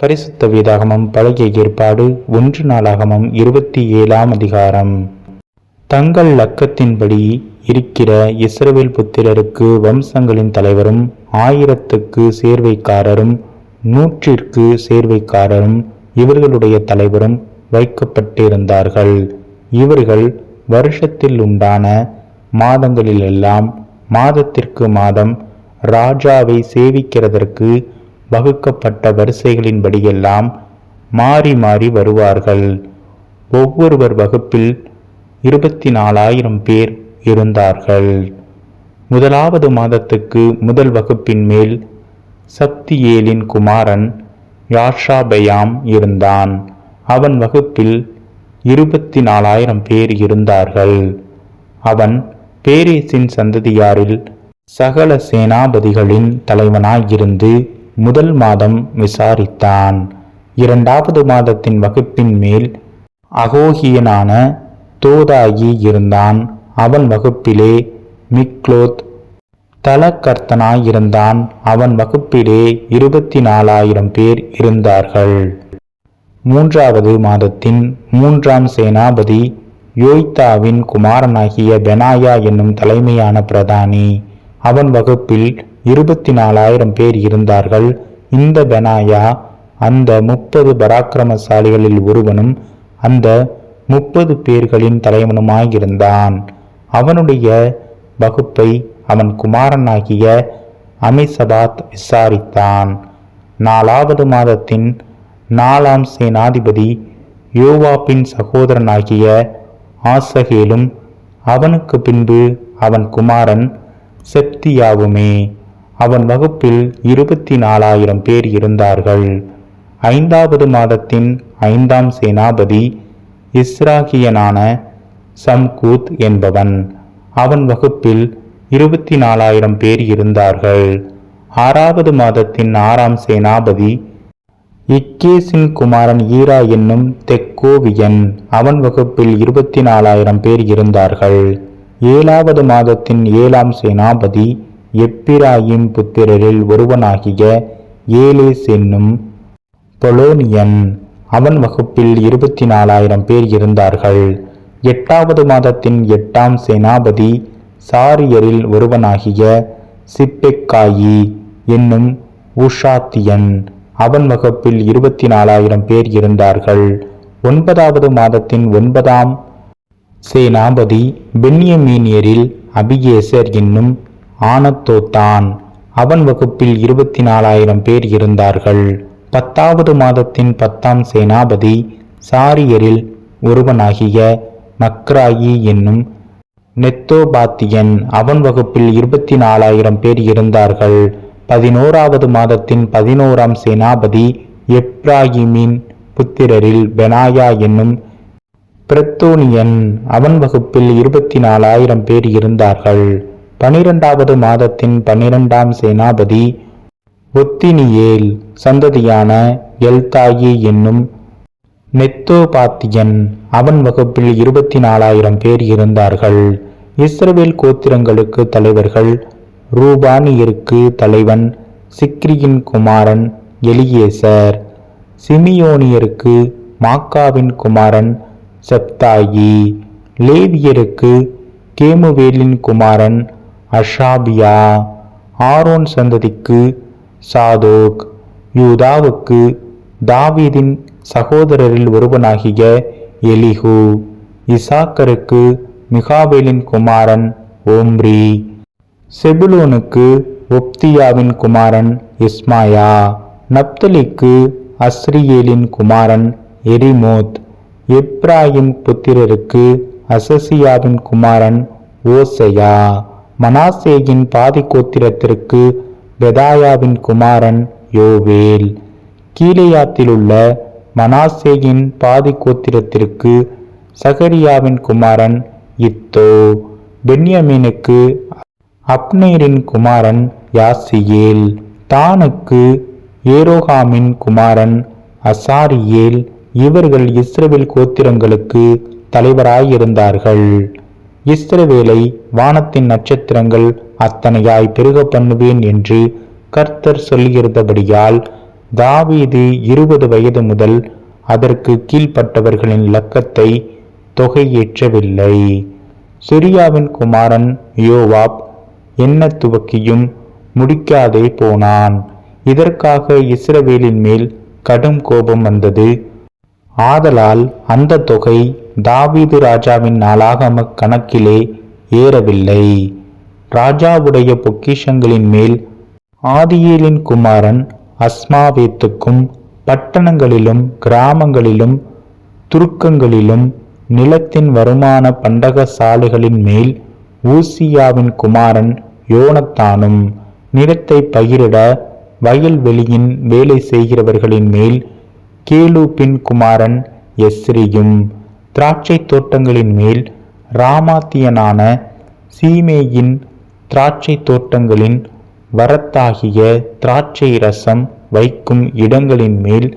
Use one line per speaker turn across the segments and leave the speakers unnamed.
பரிசுத்த வேதாகமம் பழைய ஏற்பாடு ஒன்று நாளாகமம் இருபத்தி ஏழாம் அதிகாரம். தங்கள் லக்கத்தின்படி இருக்கிற இஸ்ரவேல் புத்திரருக்கு வம்சங்களின் தலைவரும் ஆயிரத்துக்கு சேர்வைக்காரரும் நூற்றிற்கு சேர்வைக்காரரும் இவர்களுடைய தலைவரும் வைக்கப்பட்டிருந்தார்கள். இவர்கள் வருஷத்தில் உண்டான மாதங்களிலெல்லாம் மாதத்திற்கு மாதம் ராஜாவை சேவிக்கிறதற்கு வகுக்கப்பட்ட வரிசைகளின்படியெல்லாம் மாறி மாறி வருவார்கள். ஒவ்வொருவர் வகுப்பில் இருபத்தி நாலாயிரம் பேர் இருந்தார்கள். முதலாவது மாதத்துக்கு முதல் வகுப்பின் மேல் சப்தியேலின் குமாரன் யாஷாபெயாம் இருந்தான். அவன் வகுப்பில் இருபத்தி நாலாயிரம் பேர் இருந்தார்கள். அவன் பேரேசின் சந்ததியாரில் சகல சேனாபதிகளின் தலைவனாயிருந்து முதல் மாதம் விசாரித்தான். இரண்டாவது மாதத்தின் வகுப்பின் மேல் அகோகியனான தோதாகி இருந்தான். அவன் வகுப்பிலே மிக்லோத் தலக்கர்த்தனாயிருந்தான் அவன் வகுப்பிலே இருபத்தி நாலாயிரம் பேர் இருந்தார்கள். மூன்றாவது மாதத்தின் மூன்றாம் சேனாபதி யோய்தாவின் குமாரனாகிய பெனாயா என்னும் தலைமையான பிரதானி. அவன் வகுப்பில் இருபத்தி நாலாயிரம் பேர் இருந்தார்கள். இந்த பெனாயா அந்த முப்பது பராக்கிரமசாலிகளில் ஒருவனும் அந்த முப்பது பேர்களின் தலைவனுமாயிருந்தான். அவனுடைய வகுப்பை அவன் குமாரனாகிய அமிசபாத் விசாரித்தான். நாலாவது மாதத்தின் நாலாம் சேனாதிபதி யோவாப்பின் சகோதரனாகிய ஆசகேலும் அவனுக்கு பின்பு அவன் குமாரன் செப்தியாவுமே. அவன் வகுப்பில் இருபத்தி நாலாயிரம் பேர் இருந்தார்கள். ஐந்தாவது மாதத்தின் ஐந்தாம் சேனாபதி இஸ்ராகியனான சம்கூத் என்பவன். அவன் வகுப்பில் இருபத்தி நாலாயிரம் பேர் இருந்தார்கள். ஆறாவது மாதத்தின் ஆறாம் சேனாபதி இக்கேசின் குமாரன் ஈரா என்னும் தெக்கோவியன். அவன் வகுப்பில் இருபத்தி நாலாயிரம் பேர் இருந்தார்கள். ஏழாவது மாதத்தின் ஏழாம் சேனாபதி எப்பிராயிம் புத்திரரில் ஒருவனாகிய ஏலேஸ் என்னும் பொலோனியன் அவன் வகுப்பில் இருபத்தி நாலாயிரம் பேர் இருந்தார்கள். எட்டாவது மாதத்தின் எட்டாம் சேனாபதி சாரியரில் ஒருவனாகிய சிப்பெக்காயி என்னும் உஷாத்தியன் அவன் வகுப்பில் இருபத்தி நாலாயிரம் பேர் இருந்தார்கள். ஒன்பதாவது மாதத்தின் ஒன்பதாம் சேனாபதி பென்யமீனியரில் அபிகேசர் என்னும் ஆனத்தோத்தான். அவன் வகுப்பில் இருபத்தி நாலாயிரம் பேர் இருந்தார்கள். பத்தாவது மாதத்தின் பத்தாம் சேனாபதி சாரியரில் ஒருவனாகிய மக்ராயி என்னும் நெத்தோபாத்தியன் அவன் வகுப்பில் இருபத்தி நாலாயிரம் பேர் இருந்தார்கள். பதினோராவது மாதத்தின் பதினோராம் சேனாபதி எப்ராஹிமின் புத்திரரில் பெனாயா என்னும் பிரத்தோனியன் அவன் வகுப்பில் இருபத்தி நாலாயிரம் பேர் இருந்தார்கள். பனிரெண்டாவது மாதத்தின் பன்னிரெண்டாம் சேனாபதி ஒத்தினியேல் சந்ததியான எல்தாயி என்னும் நெத்தோபாத்தியன் அவன் வகுப்பில் இருபத்தி நாலாயிரம் பேர் இருந்தார்கள். இஸ்ரவேல் கோத்திரங்களுக்கு தலைவர்கள் ரூபானியருக்கு தலைவன் சிக்ரியின் குமாரன் எலியேசர் சிமியோனியருக்கு மாக்காவின் குமாரன் செப்தாயி லேவியருக்கு கேமுவேலின் குமாரன் அஷாபியா ஆரோன் சந்ததிக்கு சாதோக் யூதாவுக்கு தாவீதின் சகோதரரில் ஒருவனாகிய எலிஹு இசாக்கருக்கு மிகாவேலின் குமாரன் ஓம்ரி செபுலோனுக்கு ஒப்தியாவின் குமாரன் இஸ்மாயா நப்தலிக்கு அஸ்ரியேலின் குமாரன் எரிமோத் எப்ராஹிம் புத்திரருக்கு அசசியாவின் குமாரன் ஓசையா. மனாசேயின் பாதி கோத்திரத்திற்கு பெதாயாவின் குமாரன் யோவேல். கீலேயாத்திலுள்ள மனாசேயின் பாதி கோத்திரத்திற்கு சகரியாவின் குமாரன் இத்தோ. பென்யமீனுக்கு அப்னேரின் குமாரன் யாசியேல். தானுக்கு ஏரோகாமின் குமாரன் அசாரியேல். இவர்கள் இஸ்ரேல் கோத்திரங்களுக்கு தலைவராயிருந்தார்கள். இஸ்ரவேலை வானத்தின் நட்சத்திரங்கள் அத்தனையாய் பெருக பண்ணுவேன் என்று கர்த்தர் சொல்லியிருந்தபடியால் தாவீது இருபது வயது முதல் அதற்கு கீழ்ப்பட்டவர்களின் லக்கத்தை தொகையேற்றவில்லை. சிரியாவின் குமாரன் யோவாப் என்ன துவக்கியும் முடிக்காதே போனான். இதற்காக இஸ்ரவேலின் மேல் கடும் கோபம் வந்தது. ஆதலால் அந்த தொகை தாவீது ராஜாவின் நாளாகம கணக்கிலே ஏறவில்லை. ராஜாவுடைய பொக்கிஷங்களின் மேல் ஆதியேலின் குமாரன் அஸ்மாவேத்துக்கும் பட்டணங்களிலும் கிராமங்களிலும் துருக்கங்களிலும் நிலத்தின் வருமான பண்டகசாலைகளின் மேல் ஊசியாவின் குமாரன் யோனத்தானும் நிலத்தை பகிரிட வயல்வெளியின் வேலை செய்கிறவர்களின் மேல் கேலூப்பின் குமாரன் எஸ்ரியும். திராட்சை தோட்டங்களின் மேல் ராமாத்தியனான சீமேயின் திராட்சை தோட்டங்களின் வரத்தாகிய திராட்சை ரசம் வைக்கும் இடங்களின் மேல்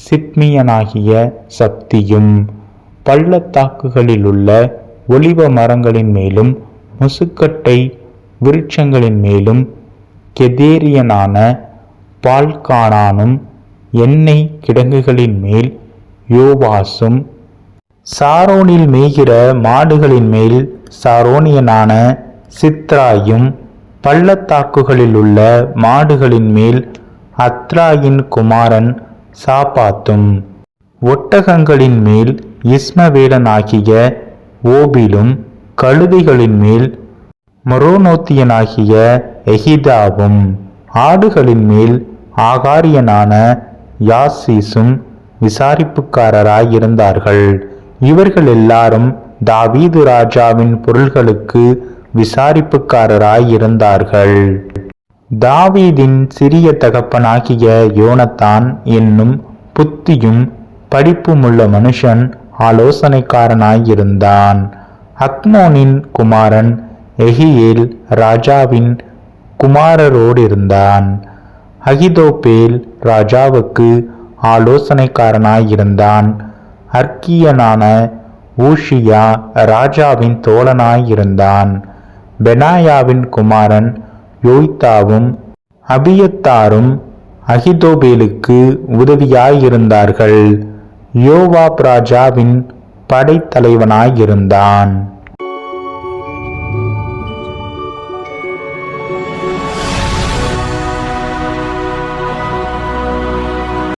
சித்மியனாகிய சக்தியும் பள்ளத்தாக்குகளிலுள்ள ஒளிவ மரங்களின் மேலும் முசுக்கட்டை விருட்சங்களின் மேலும் கெதேரியனான பால்கானானும் எண்ணெய் கிடங்குகளின் மேல் யோவாசும் சாரோனில் மேய்கிற மாடுகளின் மேல் சாரோனியனான சித்ராயும் பள்ளத்தாக்குகளிலுள்ள மாடுகளின் மேல் அத்ராயின் குமாரன் சாப்பாத்தும் ஒட்டகங்களின் மேல் இஸ்மவேலனாகிய ஓபிலும் கழுதைகளின் மேல் மொரோனோத்தியனாகிய எஹிதாவும் ஆடுகளின் மேல் ஆகாரியனான யாசீசும் விசாரிப்புக்காரராயிருந்தார்கள். இவர்கள் எல்லாரும் தாவீது ராஜாவின் பொருள்களுக்கு விசாரிப்புக்காரராயிருந்தார்கள் தாவீதின் சிறிய தகப்பனாகிய யோனத்தான் என்னும் புத்தியும் படிப்புமுள்ள மனுஷன் ஆலோசனைக்காரனாயிருந்தான். அக்மோனின் குமாரன் எஹியேல் ராஜாவின் குமாரரோடிருந்தான். அகிதோபேல் ராஜாவுக்கு ஆலோசனைக்காரனாயிருந்தான். அர்க்கியனான ஊஷியா ராஜாவின் தோழனாயிருந்தான். பெனாயாவின் குமாரன் யோய்தாவும் அபியத்தாரும் அகிதோபேலுக்கு உதவியாயிருந்தார்கள். யோவாப் ராஜாவின் படைத்தலைவனாயிருந்தான்.